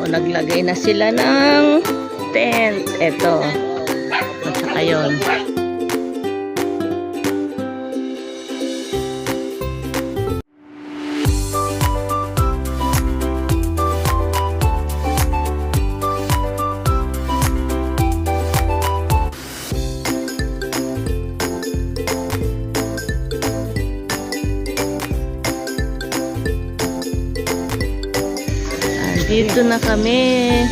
O, naglagay na sila ng tent. Ito. At saka yun. Dito na kami.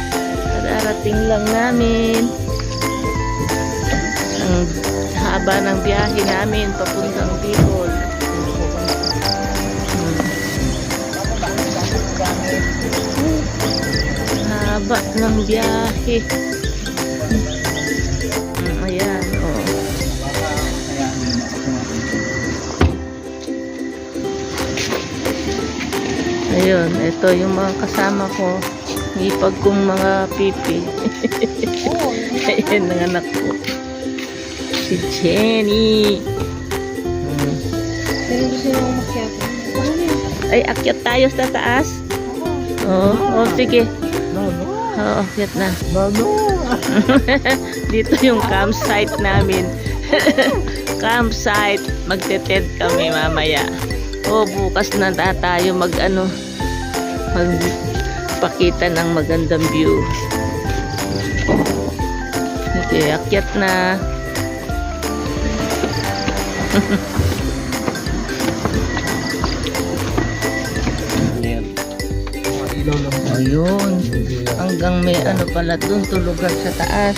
Kararating lang namin. Ang haba ng biyahe namin papuntang Bicol. Haba ng biyahe. Ayan, Ayun, ito yung mga kasama ko. Ipag kong mga pipi. Ayan ang anak ko. Si Jenny. Hmm. Ay, akyat tayo sa taas. Oo, oh, sige. Oo, akyat na. Dito yung campsite namin. campsite. Magte-tent kami mamaya. O, bukas na ta- tayo mag ano, magpakita ng magandang view. Okay, akyat na. Ayun. Hanggang may ano pala dun, tulugan sa taas.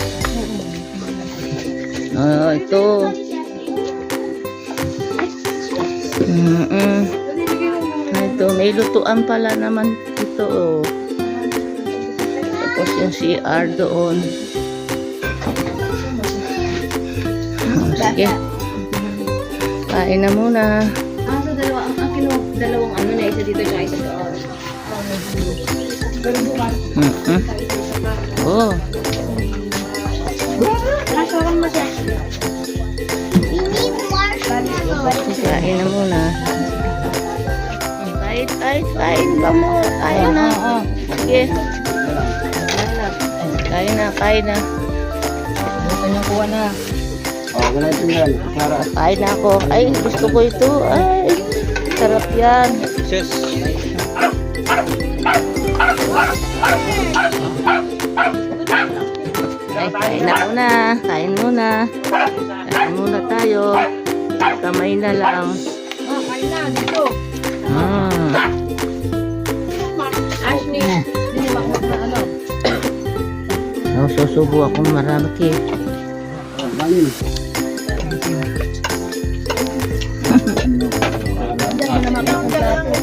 Ah, ito. Mm-mm. Ito, may lutuan pala naman ito. Oh. Tapos yung CR doon. Oh, sige. Kain na muna. Ah, so dalawa, ang, kinuha, dalawang ano na, isa dito siya, isa doon. Oh, Nakasawan mo siya. kain na muna. Kain, kain, ka mo. Kain na. Sige. Kain na, kain na. Kanyang kuha na. Oh, ganito yan. Para. Kain na ako. Ay, gusto ko ito. Ay, sarap yan. Sis. Ay, kain na muna. Kain muna. Kain muna tayo. Kamay na lang. Ah, kain na, dito. Mm. Ashley, hindi makot na ano. Oh, susubo akong marami. Bangin. Diyan na naman ako dati.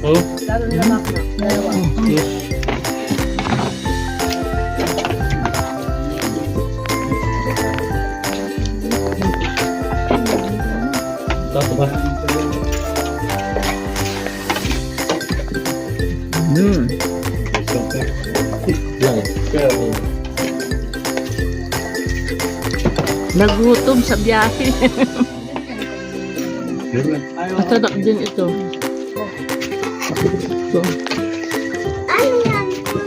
Oh? Lalo nila makot. Dalawa. Yes. Tato ba? Nagutom sa biyahe. Masarap din ito. Ito.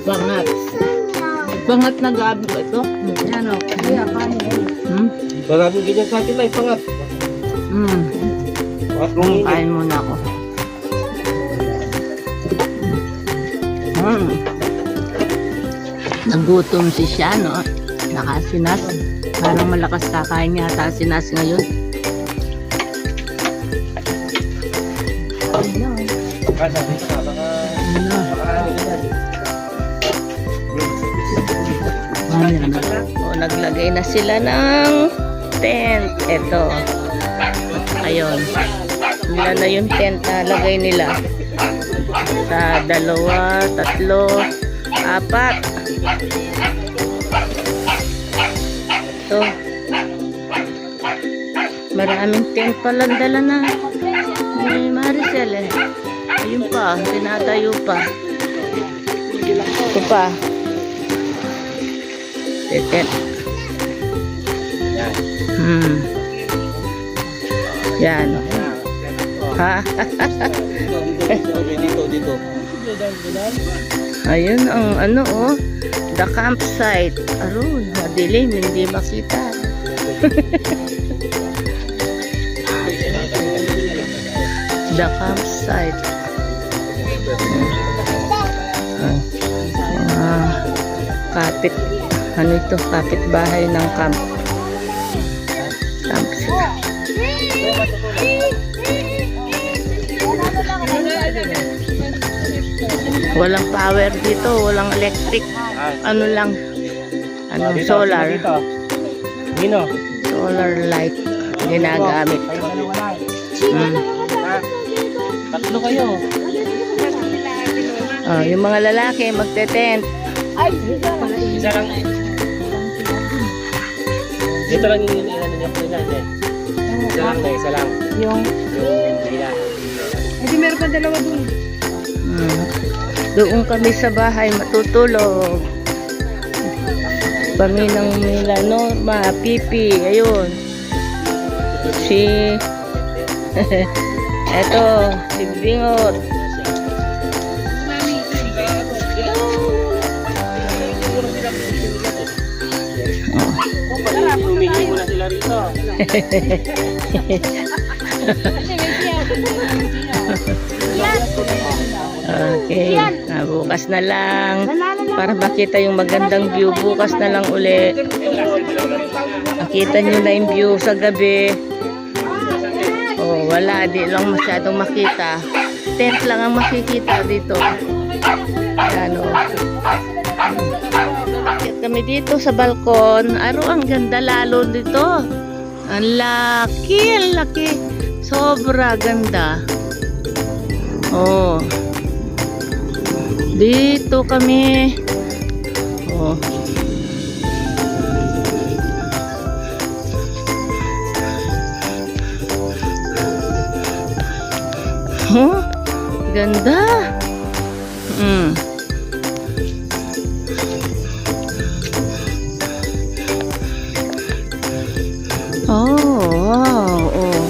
Bangat. Bangat na gabi ba ito? Yan o. Kaya, kanin. Hmm? Maraming ganyan sa atin ay pangat. Hmm. At nung Kain muna ako. Hmm. Nagutom si siya, no? Nakasinas. Parang malakas kakain niya ata sinas ngayon. Ano? yan. O, naglagay na sila ng tent. Ito. Ayun. Wala na yung tent na lagay nila. Sa dalawa, tatlo, apat. Maraming tent palang dala na. Ni Maricel eh. Ayun pa, tinatayo pa. Ito pa. Tent. Hmm. Yan. Ha? Dito, dito. Ayun ang ano oh, the campsite. Aron, madilim, hindi makita. the campsite. Ah, ah, kapit, ano ito, kapit bahay ng camp. Campsite. Walang power dito, walang electric. Ano lang, ano, solar. Solar light ginagamit. Mm. Tatlo kayo. Oh, yung mga lalaki magte-tent. Isa lang. Dito lang yung inano niya po ilan eh. Isa lang na, isa lang. Yung... Yung bila. Hindi meron pa dalawa dun. Mm. Doon kami sa bahay matutulog. Kami ng Mila Norma, Pipi, ayun. Si... Eto, si Bingot. Tumingin mo na sila rito. Okay, ah, bukas na lang. Para makita yung magandang view, bukas na lang uli. Makita nyo na yung view sa gabi. Wala, di lang masyadong makita. Tent lang ang makikita dito. Ano. Kami dito sa balkon. Aro, ang ganda lalo dito. Ang laki, ang laki. Sobra ganda. Oh. Dito kami. Oh. Huh? Ganda. Mm. Oh, wow. Oh.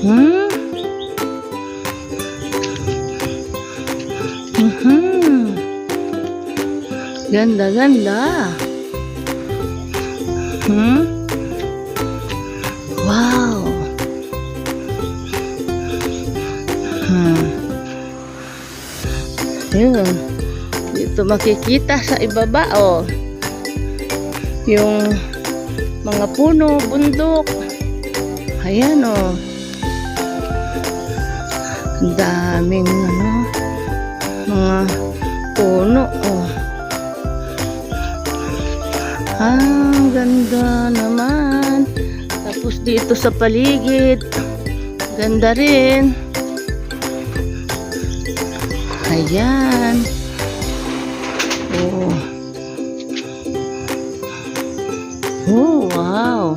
Hmm? Mhm. Ganda, ganda. Hmm? Hmm. Yun. Dito makikita sa ibaba, oh. Yung mga puno, bundok. Ayan, oh. Ang daming ano, mga puno. Oh. Ah, ang ganda naman. Tapos dito sa paligid, ganda rin. Ayan. Oh. Oh, wow.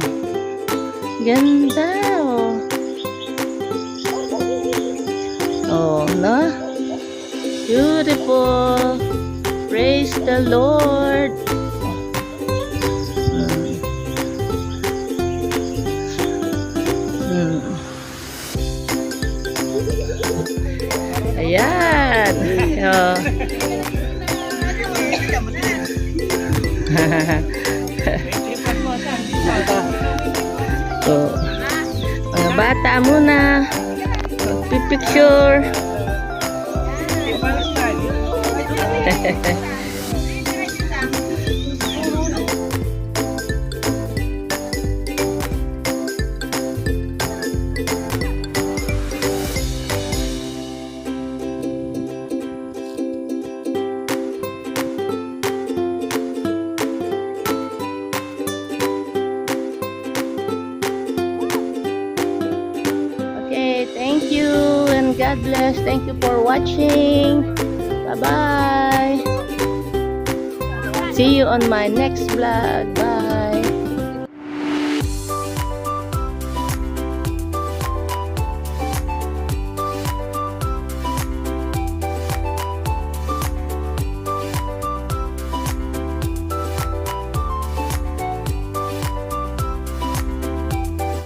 Ganda, oh. Oh, no? Beautiful. Praise the Lord. Mm. Mm. Oh. so, mga bata muna. Magpipicture. Okay, God bless. Thank you for watching. Bye-bye. See you on my next vlog. Bye.